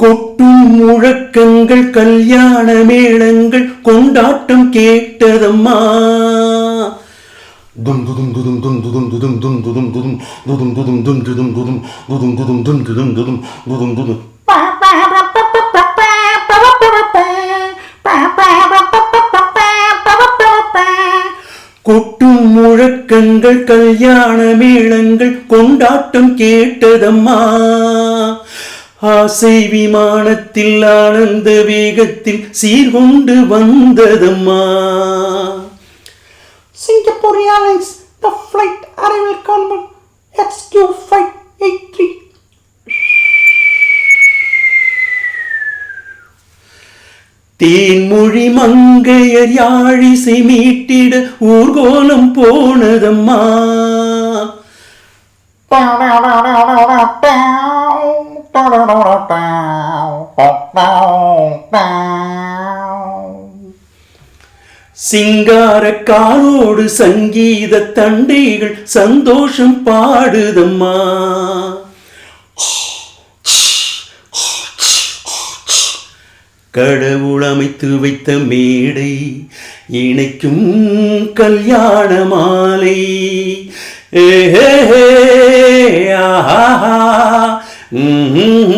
கொட்டும் முழக்கங்கள் கல்யாண மேளங்கள் கொண்டாட்டம் கேட்டதம்மா கொட்டும் முழக்கங்கள் கல்யாண மேளங்கள் கொண்டாட்டம் கேட்டதம்மா ஆசை விமானத்தில் ஆனந்த வேகத்தில் சீர்கொண்டு வந்ததம்மா Singapore Airlines, the flight arrival confirmed XQ583. Thenmozhi மங்கையர் யாழிசை மீட்டிட ஊர்கோலம் போனதம்மா சிங்கார காலோடு சங்கீத தண்டைகள் சந்தோஷம் பாடுதம்மா. கடவுள் அமைத்து வைத்த மேடை இணைக்கும் கல்யாண மாலை. ஏஹே ஆஹா. ம்ஹும்,